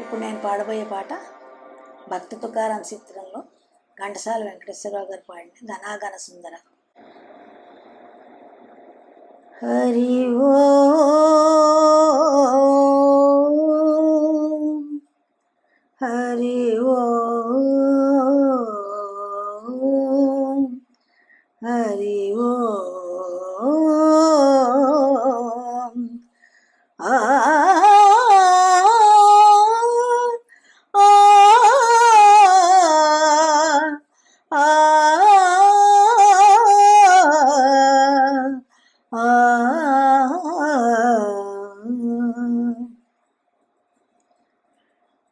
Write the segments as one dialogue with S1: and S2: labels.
S1: ఇప్పుడు నేను పాడబోయే పాట భక్తి తుకారం చిత్రంలో ఘంటసాల వెంకటేశ్వరరావు గారు పాడిన ఘనాఘన సుందర. హరి ఓ హరి ఓ హరి ఓ.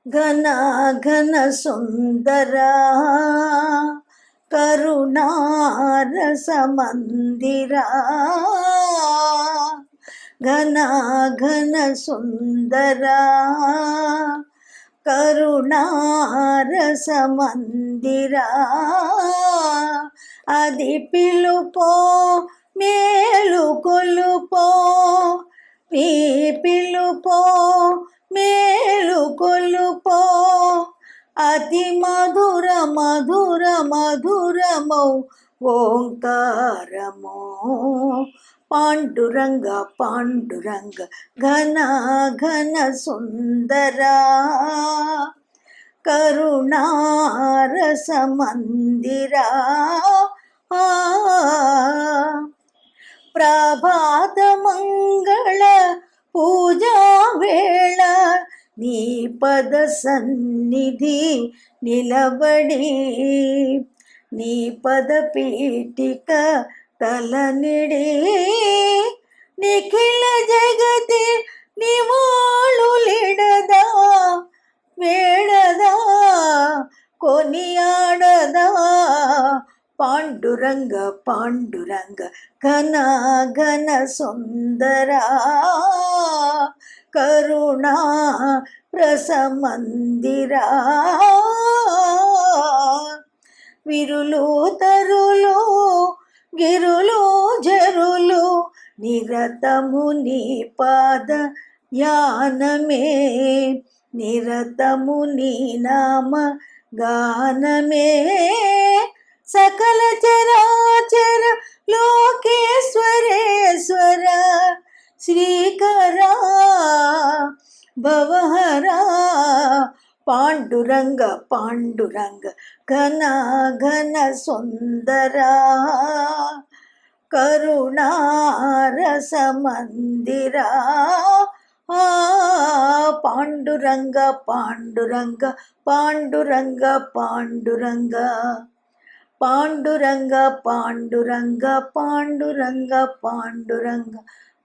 S1: ఘన ఘన సుందరా కరుణారస మందిరా ఘన ఘన సుందరా కరుణారస మందిరా అది పిలుపో మేలు కొలుపో మీ పిలుపో మేలు కొలుపో అతి మధుర మధుర మధురమౌ ఓంకారమో. పాండురంగ పాండురంగ ఘన ఘన సుందరా. కరుణారస మందిరా ఆ నీ పద సన్నిధి నిలబడి నీ పద పీఠిక తలనిడి నిఖిల జగతి నివాళులిడదా వేడదా కొనియాడదా పాండురంగ పాండురంగ ఘన ఘన సుందరా కరుణా రసమందిరా. విరులు తరులు గిరులు జరులు నిరతము నీ పాద ధ్యానమే. నిరతము నీ నామ గానమే. సకల చరాచర లోకేశ్వరేశ్వర భవహరా. పాండురంగ పాండురంగ ఘన ఘన సుందరా. కరుణారస మందిరా పాండురంగ పాండురంగ పాండురంగ పాండురంగ. పాండురంగ పాండురంగ పాండురంగ పాండురంగ.